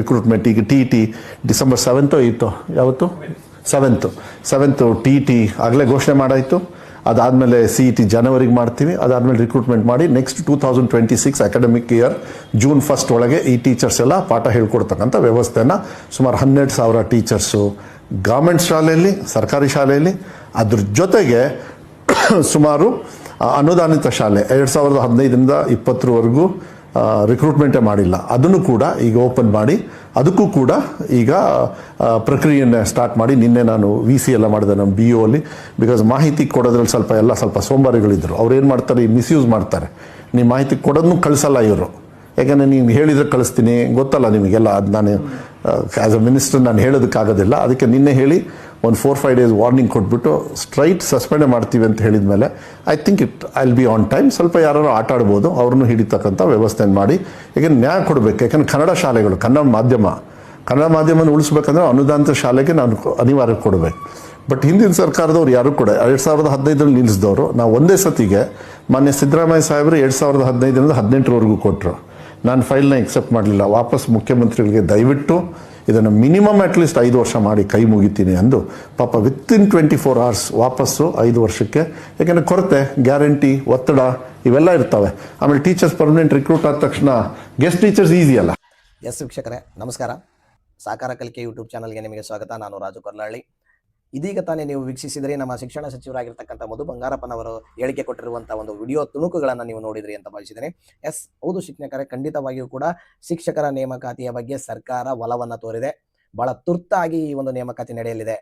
Recruitment ಈಗ T T December seventh ಇತ್ತು. ಯಾವತ್ತು? ಸೆವೆಂತು ಸೆವೆಂತು ಟಿ ಟಿ ಆಗಲೇ ಘೋಷಣೆ ಮಾಡಾಯಿತು. ಅದಾದಮೇಲೆ ಸಿ ಇ ಟಿ ಜನವರಿಗೆ ಮಾಡ್ತೀವಿ. ಅದಾದಮೇಲೆ ರಿಕ್ರೂಟ್ಮೆಂಟ್ ಮಾಡಿ next two thousand twenty six academic year June first ಒಳಗೆ ಈ ಟೀಚರ್ಸ್ ಎಲ್ಲ ಪಾಠ ಹೇಳ್ಕೊಡ್ತಕ್ಕಂಥ ವ್ಯವಸ್ಥೆನ ಸುಮಾರು ಹನ್ನೆರಡು ಸಾವಿರ ಟೀಚರ್ಸು ಗೌರ್ಮೆಂಟ್ ಶಾಲೆಯಲ್ಲಿ, ಸರ್ಕಾರಿ ಶಾಲೆಯಲ್ಲಿ. ಅದ್ರ ಜೊತೆಗೆ ಸುಮಾರು ಅನುದಾನಿತ ಶಾಲೆ, ಎರಡು ಸಾವಿರದ ಹದಿನೈದರಿಂದ ಇಪ್ಪತ್ತರವರೆಗೂ ರಿಕ್ರೂಟ್ಮೆಂಟೇ ಮಾಡಿಲ್ಲ. ಅದನ್ನು ಕೂಡ ಈಗ ಓಪನ್ ಮಾಡಿ, ಅದಕ್ಕೂ ಕೂಡ ಈಗ ಪ್ರಕ್ರಿಯೆಯನ್ನು ಸ್ಟಾರ್ಟ್ ಮಾಡಿ ನಿನ್ನೆ ನಾನು ವಿ ಸಿ ಎಲ್ಲ ಮಾಡಿದೆ ನಮ್ಮ ಬಿ ಅಲ್ಲಿ. ಬಿಕಾಸ್ ಮಾಹಿತಿ ಕೊಡೋದ್ರಲ್ಲಿ ಸ್ವಲ್ಪ ಎಲ್ಲ ಸ್ವಲ್ಪ ಸೋಮಾರಿಗಳಿದ್ದರು ಅವ್ರು ಏನು ಮಾಡ್ತಾರೆ ಮಿಸ್ಯೂಸ್ ಮಾಡ್ತಾರೆ. ನೀವು ಮಾಹಿತಿ ಕೊಡೋದನ್ನು ಕಳಿಸಲ್ಲ ಇವರು. ಯಾಕಂದರೆ ನೀವು ಹೇಳಿದರೆ ಕಳಿಸ್ತೀನಿ, ಗೊತ್ತಲ್ಲ ನಿಮಗೆಲ್ಲ. ಅದು ನಾನು ಆ್ಯಸ್ ಅ ಮಿನಿಸ್ಟರ್ ನಾನು ಹೇಳೋದಕ್ಕಾಗೋದಿಲ್ಲ. ಅದಕ್ಕೆ ನಿನ್ನೆ ಹೇಳಿ ಒಂದು ಫೋರ್ ಫೈವ್ ಡೇಸ್ ವಾರ್ನಿಂಗ್ ಕೊಟ್ಬಿಟ್ಟು ಸ್ಟ್ರೈಟ್ ಸಸ್ಪೆಂಡ್ ಮಾಡ್ತೀವಿ ಅಂತ ಹೇಳಿದ ಮೇಲೆ I think it I be on time ಸ್ವಲ್ಪ ಯಾರು ಆಟ ಆಡ್ಬೋದು, ಅವ್ರನ್ನೂ ಹಿಡಿತಕ್ಕಂಥ ವ್ಯವಸ್ಥೆಯನ್ನು ಮಾಡಿ. ಈಗ ನ್ಯಾಯ ಕೊಡಬೇಕು. ಯಾಕಂದ್ರೆ ಕನ್ನಡ ಶಾಲೆಗಳು, ಕನ್ನಡ ಮಾಧ್ಯಮ, ಕನ್ನಡ ಮಾಧ್ಯಮನ ಉಳಿಸ್ಬೇಕಂದ್ರೆ ಅನುದಾನಿತ ಶಾಲೆಗೆ ನಾನು ಅನಿವಾರ್ಯ ಕೊಡಬೇಕು. ಬಟ್ ಹಿಂದಿನ ಸರ್ಕಾರದವ್ರು ಯಾರು ಕೂಡ, ಎರಡು ಸಾವಿರದ ಹದಿನೈದರಲ್ಲಿ ನಿಲ್ಲಿಸಿದವರು ನಾವು ಒಂದೇ ಸತಿಗೆ ಮಾನ್ಯ ಸಿದ್ದರಾಮಯ್ಯ ಸಾಹೇಬರು ಎರಡು ಸಾವಿರದ ಹದಿನೈದರಿಂದ ಹದಿನೆಂಟರವರೆಗೂ ಕೊಟ್ಟರು ನಾನು ಫೈಲ್ನ ಎಕ್ಸೆಪ್ಟ್ ಮಾಡಲಿಲ್ಲ. ವಾಪಸ್ ಮುಖ್ಯಮಂತ್ರಿಗಳಿಗೆ ದಯವಿಟ್ಟು ಇದನ್ನು ಮಿನಿಮಮ್ ಅಟ್ಲೀಸ್ಟ್ ಐದು ವರ್ಷ ಮಾಡಿ ಕೈ ಮುಗಿತೀನಿ ಅಂದು ಪಾಪ ವಿತಿನ್ ಟ್ವೆಂಟಿ ಫೋರ್ ಅವರ್ಸ್ ವಾಪಸ್ಸು ಐದು ವರ್ಷಕ್ಕೆ. ಯಾಕೆಂದರೆ ಕೊರತೆ ಗ್ಯಾರಂಟಿ ಒತ್ತಡ ಇವೆಲ್ಲ ಇರ್ತವೆ. ಆಮೇಲೆ ಟೀಚರ್ಸ್ ಪರ್ಮನೆಂಟ್ ರಿಕ್ರೂಟ್ ಆದ ತಕ್ಷಣ ಗೆಸ್ಟ್ ಟೀಚರ್ಸ್ ಈಸಿ ಅಲ್ಲ. ಎಸ್ ವೀಕ್ಷಕರೇ, ನಮಸ್ಕಾರ. ಸಾಕಾರ ಕಲಿಕೆ ಯೂಟ್ಯೂಬ್ ಚಾನಲ್ಗೆ ನಿಮಗೆ ಸ್ವಾಗತ. ನಾನು ರಾಜು ಕೊರ್ಲಾಳಿ ಇದೀಗ ತಾನೇ ನೀವು ವೀಕ್ಷಿಸಿದರೆ ನಮ್ಮ ಶಿಕ್ಷಣ ಸಚಿವರಾಗಿರ್ತಕ್ಕಂಥ ಮಧು ಬಂಗಾರಪ್ಪನವರು ಹೇಳಿಕೆ ಕೊಟ್ಟಿರುವಂಥ ಒಂದು ವಿಡಿಯೋ ತುಣುಕುಗಳನ್ನು ನೀವು ನೋಡಿದ್ರಿ ಅಂತ ಭಾವಿಸಿದ್ದೇನೆ. ಎಸ್, ಹೌದು ಶಿಕ್ಷಕರೇ, ಖಂಡಿತವಾಗಿಯೂ ಕೂಡ ಶಿಕ್ಷಕರ ನೇಮಕಾತಿಯ ಬಗ್ಗೆ ಸರ್ಕಾರ ಒಲವನ್ನು ತೋರಿದೆ. ಬಹಳ ತುರ್ತಾಗಿ ಈ ಒಂದು ನೇಮಕಾತಿ ನಡೆಯಲಿದೆ.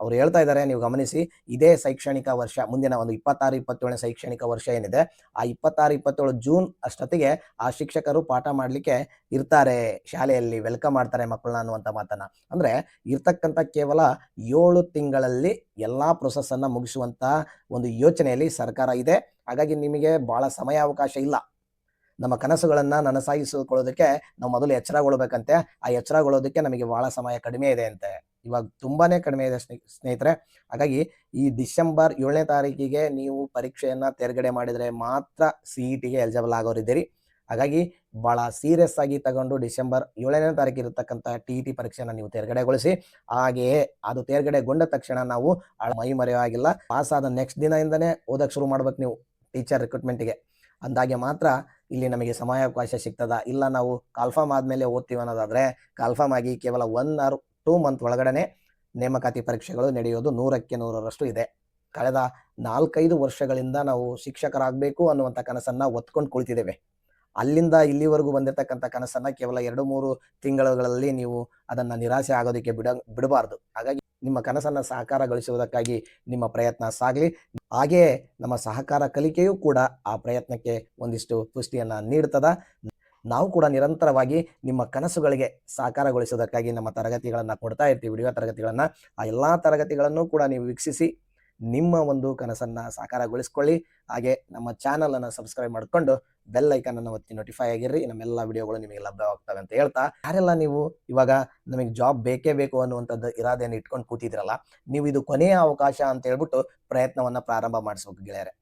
ಅವರು ಹೇಳ್ತಾ ಇದ್ದಾರೆ ನೀವು ಗಮನಿಸಿ, ಇದೇ ಶೈಕ್ಷಣಿಕ ವರ್ಷ, ಮುಂದಿನ ಒಂದು ಇಪ್ಪತ್ತಾರು, ಇಪ್ಪತ್ತೇಳನೇ ಶೈಕ್ಷಣಿಕ ವರ್ಷ ಏನಿದೆ, ಆ ಇಪ್ಪತ್ತಾರು, ಇಪ್ಪತ್ತೇಳು ಜೂನ್ ಅಷ್ಟೊತ್ತಿಗೆ ಆ ಶಿಕ್ಷಕರು ಪಾಠ ಮಾಡಲಿಕ್ಕೆ ಇರ್ತಾರೆ, ಶಾಲೆಯಲ್ಲಿ ವೆಲ್ಕಮ್ ಮಾಡ್ತಾರೆ ಮಕ್ಕಳನ್ನ ಅನ್ನುವಂಥ ಮಾತನ್ನ. ಅಂದರೆ ಇರ್ತಕ್ಕಂಥ ಕೇವಲ ಏಳು ತಿಂಗಳಲ್ಲಿ ಎಲ್ಲ ಪ್ರೊಸೆಸ್ ಮುಗಿಸುವಂಥ ಒಂದು ಯೋಚನೆಯಲ್ಲಿ ಸರ್ಕಾರ ಇದೆ. ಹಾಗಾಗಿ ನಿಮಗೆ ಬಹಳ ಸಮಯಾವಕಾಶ ಇಲ್ಲ. ನಮ್ಮ ಕನಸುಗಳನ್ನು ನನಸಾಗಿಸಿಕೊಳ್ಳೋದಕ್ಕೆ ನಾವು ಮೊದಲು ಎಚ್ಚರಗೊಳ್ಬೇಕಂತೆ, ಆ ಎಚ್ಚರಗೊಳ್ಳೋದಕ್ಕೆ ನಮಗೆ ಬಹಳ ಸಮಯ ಕಡಿಮೆ ಇದೆ ಅಂತೆ. ಇವಾಗ ತುಂಬಾನೇ ಕಡಿಮೆ ಇದೆ ಸ್ನೇ- ಸ್ನೇಹಿತರೆ. ಹಾಗಾಗಿ ಈ ಡಿಸೆಂಬರ್ ಏಳನೇ ತಾರೀಕಿಗೆ ನೀವು ಪರೀಕ್ಷೆಯನ್ನು ತೆರೆಗಡೆ ಮಾಡಿದರೆ ಮಾತ್ರ ಸಿ ಇ ಟಿಗೆ ಎಲಿಜಿಬಲ್ ಆಗೋರಿದ್ದೀರಿ. ಹಾಗಾಗಿ ಬಹಳ ಸೀರಿಯಸ್ ಆಗಿ ತಗೊಂಡು ಡಿಸೆಂಬರ್ ಏಳನೇ ತಾರೀಕು ಇರತಕ್ಕಂಥ ಟಿ ಇ ಟಿ ಪರೀಕ್ಷೆಯನ್ನು ನೀವು ತೇರ್ಗಡೆಗೊಳಿಸಿ, ಹಾಗೆಯೇ ಅದು ತೇರ್ಗಡೆಗೊಂಡ ತಕ್ಷಣ ನಾವು ಮೈ ಪಾಸ್ ಆದ ನೆಕ್ಸ್ಟ್ ದಿನದಿಂದನೇ ಓದಕ್ಕೆ ಶುರು ಮಾಡ್ಬೇಕು ನೀವು ಟೀಚರ್ ರಿಕ್ರೂಟ್ಮೆಂಟಿಗೆ ಅಂದಾಗೆ ಮಾತ್ರ ಇಲ್ಲಿ ನಮಗೆ ಸಮಯಾವಕಾಶ ಸಿಗ್ತದ. ಇಲ್ಲ ನಾವು ಕಾಲ್ಫಾರ್ಮ್ ಆದ್ಮೇಲೆ ಓದ್ತೀವಿ ಅನ್ನೋದಾದ್ರೆ ಕಾಲ್ಫಾರ್ಮ್ ಆಗಿ ಕೇವಲ ಒನ್ ಆರ್ ಟೂ ಮಂತ್ ಒಳಗಡೆ ನೇಮಕಾತಿ ಪರೀಕ್ಷೆಗಳು ನಡೆಯೋದು ನೂರಕ್ಕೆ ನೂರರಷ್ಟು ಇದೆ. ಕಳೆದ ನಾಲ್ಕೈದು ವರ್ಷಗಳಿಂದ ನಾವು ಶಿಕ್ಷಕರಾಗಬೇಕು ಅನ್ನುವಂಥ ಕನಸನ್ನು ಒತ್ಕೊಂಡು ಕುಳಿತಿದ್ದೇವೆ. ಅಲ್ಲಿಂದ ಇಲ್ಲಿವರೆಗೂ ಬಂದಿರತಕ್ಕಂಥ ಕನಸನ್ನು ಕೇವಲ ಎರಡು ಮೂರು ತಿಂಗಳುಗಳಲ್ಲಿ ನೀವು ಅದನ್ನು ನಿರಾಸೆ ಆಗೋದಕ್ಕೆ ಬಿಡ, ಬಿಡಬಾರ್ದು. ಹಾಗಾಗಿ ನಿಮ್ಮ ಕನಸನ್ನು ಸಾಕಾರಗೊಳಿಸುವುದಕ್ಕಾಗಿ ನಿಮ್ಮ ಪ್ರಯತ್ನ ಸಾಗಲಿ. ಹಾಗೆಯೇ ನಮ್ಮ ಸಹಕಾರ ಕಲಿಕೆಯೂ ಕೂಡ ಆ ಪ್ರಯತ್ನಕ್ಕೆ ಒಂದಿಷ್ಟು ಪುಷ್ಟಿಯನ್ನು ನೀಡ್ತದ. ನಾವು ಕೂಡ ನಿರಂತರವಾಗಿ ನಿಮ್ಮ ಕನಸುಗಳಿಗೆ ಸಾಕಾರಗೊಳಿಸುವುದಕ್ಕಾಗಿ ನಮ್ಮ ತರಗತಿಗಳನ್ನು ಕೊಡ್ತಾ ಇರ್ತೀವಿ, ವಿಡಿಯೋ ತರಗತಿಗಳನ್ನು. ಆ ಎಲ್ಲ ತರಗತಿಗಳನ್ನು ಕೂಡ ನೀವು ವೀಕ್ಷಿಸಿ, ನಿಮ್ಮ ಒಂದು ಕನಸನ್ನು ಸಾಕಾರಗೊಳಿಸ್ಕೊಳ್ಳಿ. ಹಾಗೆ ನಮ್ಮ ಚಾನಲನ್ನು ಸಬ್ಸ್ಕ್ರೈಬ್ ಮಾಡ್ಕೊಂಡು ಬೆಲ್ ಐಕನನ್ನು ಒತ್ತಿ ನೋಟಿಫೈ ಆಗಿರ್ರಿ. ನಮ್ಮೆಲ್ಲ ವಿಡಿಯೋಗಳು ನಿಮಗೆ ಲಭ್ಯವಾಗ್ತವೆ ಅಂತ ಹೇಳ್ತಾ. ಯಾರೆಲ್ಲ ನೀವು ಇವಾಗ ನಮಗೆ ಜಾಬ್ ಬೇಕೇ ಬೇಕು ಅನ್ನುವಂಥದ್ದು ಇರಾದೆಯನ್ನು ಇಟ್ಕೊಂಡು ಕೂತಿದ್ರಲ್ಲ, ನೀವು ಇದು ಕೊನೆಯ ಅವಕಾಶ ಅಂತ ಹೇಳ್ಬಿಟ್ಟು ಪ್ರಯತ್ನವನ್ನು ಪ್ರಾರಂಭ ಮಾಡಿಸ್ಬೇಕು ಗೆಳೆಯರೆ.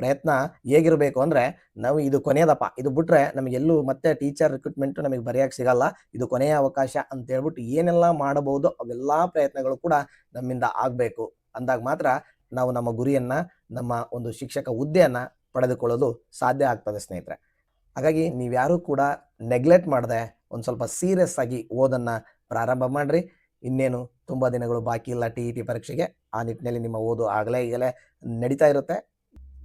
ಪ್ರಯತ್ನ ಹೇಗಿರಬೇಕು ಅಂದರೆ ನಾವು ಇದು ಕೊನೆಯದಪ್ಪ. ಇದು ಬಿಟ್ರೆ ನಮಗೆಲ್ಲೂ ಮತ್ತೆ ಟೀಚರ್ ರಿಕ್ರೂಟ್ಮೆಂಟು ನಮಗೆ ಬರೆಯೋಕ್ಕೆ ಸಿಗಲ್ಲ. ಇದು ಕೊನೆಯ ಅವಕಾಶ ಅಂತ ಹೇಳ್ಬಿಟ್ಟು ಏನೆಲ್ಲ ಮಾಡಬಹುದು ಅವೆಲ್ಲ ಪ್ರಯತ್ನಗಳು ಕೂಡ ನಮ್ಮಿಂದ ಆಗಬೇಕು. ಅಂದಾಗ ಮಾತ್ರ ನಾವು ನಮ್ಮ ಗುರಿಯನ್ನು, ನಮ್ಮ ಒಂದು ಶಿಕ್ಷಕ ಹುದ್ದೆಯನ್ನು ಪಡೆದುಕೊಳ್ಳಲು ಸಾಧ್ಯ ಆಗ್ತದೆ ಸ್ನೇಹಿತರೆ. ಹಾಗಾಗಿ ನೀವ್ಯಾರೂ ಕೂಡ ನೆಗ್ಲೆಕ್ಟ್ ಮಾಡದೆ ಒಂದು ಸ್ವಲ್ಪ ಸೀರಿಯಸ್ ಆಗಿ ಓದನ್ನು ಪ್ರಾರಂಭ ಮಾಡಿರಿ. ಇನ್ನೇನು ತುಂಬ ದಿನಗಳು ಬಾಕಿ ಇಲ್ಲ ಟಿ ಇ ಟಿ ಪರೀಕ್ಷೆಗೆ. ಆ ನಿಟ್ಟಿನಲ್ಲಿ ನಿಮ್ಮ ಓದು ಆಗಲೇ ಈಗಲೇ ನಡೀತಾ ಇರುತ್ತೆ.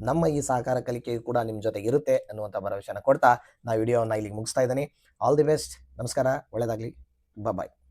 ನಮ್ಮ ಈ ಸಹಕಾರ ಕಲಿಕೆಯು ಕೂಡ ನಿಮ್ಮ ಜೊತೆಗೆ ಇರುತ್ತೆ ಅನ್ನುವಂಥ ಭರವಸೆಯನ್ನು ಕೊಡ್ತಾ ನಾ ವಿಡಿಯೋವನ್ನು ಇಲ್ಲಿಗೆ ಮುಗಿಸ್ತಾ ಇದ್ದೀನಿ. ಆಲ್ ದಿ ಬೆಸ್ಟ್ ನಮಸ್ಕಾರ. ಒಳ್ಳೆಯದಾಗಲಿ ಬಾಯ್